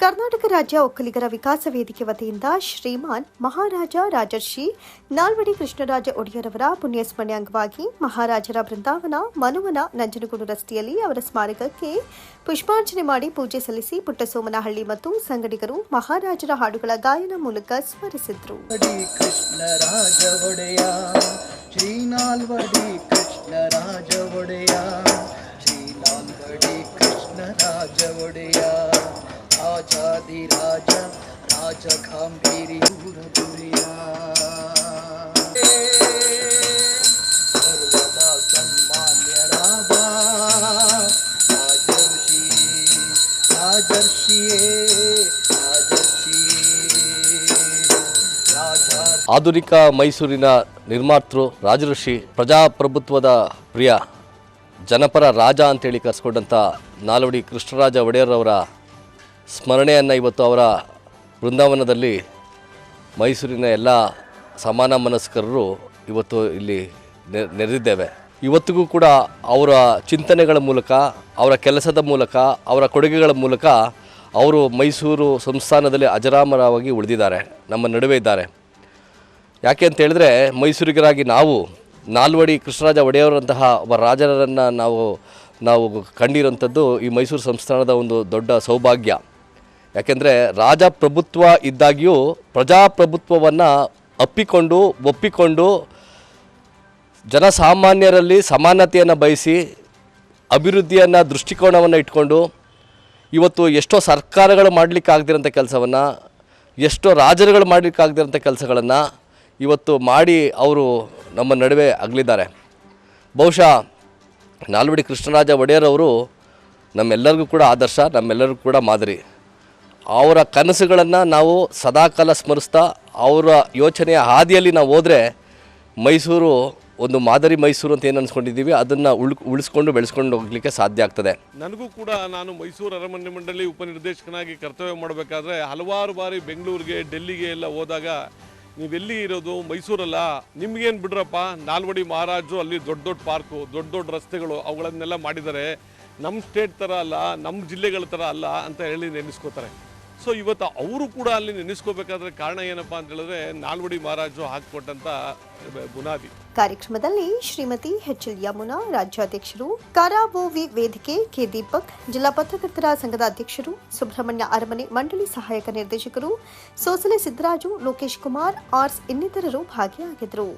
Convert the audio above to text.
ಕರ್ನಾಟಕ ರಾಜ್ಯ ಒಕ್ಕಲಿಗರ ವಿಕಾಸ ವೇದಿಕೆ ವತಿಯಿಂದ ಶ್ರೀಮಾನ್ ಮಹಾರಾಜ ರಾಜರ್ಷಿ ನಾಲ್ವಡಿ ಕೃಷ್ಣರಾಜ ಒಡೆಯರವರ ಪುಣ್ಯಸ್ಮರಣೆ ಅಂಗವಾಗಿ ಮಹಾರಾಜರ ಬೃಂದಾವನ ಮನುವನ ನಂಜನಗೂಡು ರಸ್ತೆಯಲ್ಲಿ ಅವರ ಸ್ಮಾರಕಕ್ಕೆ ಪುಷ್ಪಾರ್ಚನೆ ಮಾಡಿ ಪೂಜೆ ಸಲ್ಲಿಸಿ ಪುಟ್ಟಸೋಮನಹಳ್ಳಿ ಮತ್ತು ಸಂಗಡಿಗರು ಮಹಾರಾಜರ ಹಾಡುಗಳ ಗಾಯನ ಮೂಲಕ ಸ್ಮರಿಸಿದರು. ಒಡೆಯ. ರಾಜಾದಿರಾಜ ರಾಜ ಗಾಂಭೀರ್ಯೂರ ದುರಿಯ ಸರ್ವದ ಸನ್ಮಾನ್ಯರಾದ ರಾಜರ್ಷಿ, ರಾಜರ್ಷಿಯೇ ರಾಜರ್ಷಿಯೇ. ರಾಜ ಆಧುನಿಕ ಮೈಸೂರಿನ ನಿರ್ಮಾತೃ ರಾಜಋಷಿ ಪ್ರಜಾಪ್ರಭುತ್ವದ ಪ್ರಿಯ, ಜನಪರ ರಾಜ ಅಂತೇಳಿ ಕರೆಸ್ಕೊಂಡಂಥ ನಾಲ್ವಡಿ ಕೃಷ್ಣರಾಜ ಒಡೆಯರ್ರವರ ಸ್ಮರಣೆಯನ್ನು ಇವತ್ತು ಅವರ ಬೃಂದಾವನದಲ್ಲಿ ಮೈಸೂರಿನ ಎಲ್ಲ ಸಮಾನ ಮನಸ್ಕರರು ಇವತ್ತು ಇಲ್ಲಿ ನೆರೆದಿದ್ದೇವೆ. ಇವತ್ತಿಗೂ ಕೂಡ ಅವರ ಚಿಂತನೆಗಳ ಮೂಲಕ, ಅವರ ಕೆಲಸದ ಮೂಲಕ, ಅವರ ಕೊಡುಗೆಗಳ ಮೂಲಕ ಅವರು ಮೈಸೂರು ಸಂಸ್ಥಾನದಲ್ಲಿ ಅಜರಾಮರವಾಗಿ ಉಳಿದಿದ್ದಾರೆ, ನಮ್ಮ ನಡುವೆ ಇದ್ದಾರೆ. ಯಾಕೆ ಅಂತ ಹೇಳಿದ್ರೆ, ಮೈಸೂರಿಗರಾಗಿ ನಾವು ನಾಲ್ವಡಿ ಕೃಷ್ಣರಾಜ ಒಡೆಯವರಂತಹ ಒಬ್ಬ ರಾಜರನ್ನು ನಾವು ನಾವು ಕಂಡಿರೋಂಥದ್ದು ಈ ಮೈಸೂರು ಸಂಸ್ಥಾನದ ಒಂದು ದೊಡ್ಡ ಸೌಭಾಗ್ಯ. ಯಾಕೆಂದರೆ ರಾಜಪ್ರಭುತ್ವ ಇದ್ದಾಗಿಯೂ ಪ್ರಜಾಪ್ರಭುತ್ವವನ್ನು ಅಪ್ಪಿಕೊಂಡು, ಒಪ್ಪಿಕೊಂಡು ಜನಸಾಮಾನ್ಯರಲ್ಲಿ ಸಮಾನತೆಯನ್ನು ಬಯಸಿ ಅಭಿವೃದ್ಧಿಯನ್ನು ದೃಷ್ಟಿಕೋನವನ್ನು ಇಟ್ಕೊಂಡು ಇವತ್ತು ಎಷ್ಟೋ ಸರ್ಕಾರಗಳು ಮಾಡಲಿಕ್ಕಾಗದಿರೋಂಥ ಕೆಲಸವನ್ನು, ಎಷ್ಟೋ ರಾಜರುಗಳು ಮಾಡಲಿಕ್ಕಾಗದಿರೋಂಥ ಕೆಲಸಗಳನ್ನು ಇವತ್ತು ಮಾಡಿ ಅವರು ನಮ್ಮ ನಡುವೆ ಅಗಲಿದ್ದಾರೆ. ಬಹುಶಃ ನಾಲ್ವಡಿ ಕೃಷ್ಣರಾಜ ಒಡೆಯರವರು ನಮ್ಮೆಲ್ಲರಿಗೂ ಕೂಡ ಆದರ್ಶ, ನಮ್ಮೆಲ್ಲರಿಗೂ ಕೂಡ ಮಾದರಿ. ಅವರ ಕನಸುಗಳನ್ನು ನಾವು ಸದಾಕಾಲ ಸ್ಮರಿಸ್ತಾ ಅವರ ಯೋಚನೆಯ ಹಾದಿಯಲ್ಲಿ ನಾವು ಹೋದರೆ ಮೈಸೂರು, ಒಂದು ಮಾದರಿ ಮೈಸೂರು ಅಂತ ಏನು ಅನ್ಸ್ಕೊಂಡಿದ್ದೀವಿ, ಅದನ್ನು ಉಳ್, ಉಳಿಸ್ಕೊಂಡು ಬೆಳೆಸ್ಕೊಂಡು ಹೋಗಲಿಕ್ಕೆ ಸಾಧ್ಯ ಆಗ್ತದೆ. ನನಗೂ ಕೂಡ ನಾನು ಮೈಸೂರು ಅರಮನೆ ಮಂಡಳಿ ಉಪನಿರ್ದೇಶಕನಾಗಿ ಕರ್ತವ್ಯ ಮಾಡಬೇಕಾದ್ರೆ ಹಲವಾರು ಬಾರಿ ಬೆಂಗಳೂರಿಗೆ, ಡೆಲ್ಲಿಗೆ ಎಲ್ಲ ಹೋದಾಗ ನೀವೆಲ್ಲಿ ಇರೋದು? ಮೈಸೂರಲ್ಲ? ನಿಮ್ಗೇನು ಬಿಡ್ರಪ್ಪ? ನಾಲ್ವಡಿ ಮಹಾರಾಜರು ಅಲ್ಲಿ ದೊಡ್ಡ ದೊಡ್ಡ ಪಾರ್ಕು, ದೊಡ್ಡ ದೊಡ್ಡ ರಸ್ತೆಗಳು, ಅವುಗಳನ್ನೆಲ್ಲ ಮಾಡಿದ್ದಾರೆ. ನಮ್ಮ ಸ್ಟೇಟ್ ಥರ ಅಲ್ಲ ನಮ್ಮ ಜಿಲ್ಲೆಗಳ ಥರ ಅಲ್ಲ ಅಂತ ಹೇಳಿ ನೆನೆಸ್ಕೋತಾರೆ. ಸೊ ಇವತ್ತು ಅವರು ಕೂಡ ಅಲ್ಲಿ ನೆನೆಸ್ಕೋಬೇಕಾದ್ರೆ ಕಾರಣ ಏನಪ್ಪ ಅಂತ ಹೇಳಿದ್ರೆ ನಾಲ್ವಡಿ ಮಹಾರಾಜರು ಹಾಕಿಕೊಟ್ಟಂತ ಬುನಾದಿ. ಕಾರ್ಯಕ್ರಮದಲ್ಲಿ ಶ್ರೀಮತಿ ಎಲ್ ಯಮುನಾ, ರಾಜ್ಯಾಧ್ಯಕ್ಷರು ಕಾರಾಬೋವಿ ವೇದಿಕೆ, ಕೆ ದೀಪಕ್, ಜಿಲ್ಲಾ ಪತ್ರಕರ್ತರ ಸಂಘದ ಅಧ್ಯಕ್ಷರು, ಸುಬ್ರಹ್ಮಣ್ಯ ಅರಮನೆ ಮಂಡಳಿ ಸಹಾಯಕ ನಿರ್ದೇಶಕರು, ಸೋಸಲೆ ಸಿದ್ದರಾಜು, ಲೋಕೇಶ್ ಕುಮಾರ್, ಆರ್ಸ್ ಇನ್ನಿತರರು ಭಾಗಿಯಾಗಿದ್ದರು.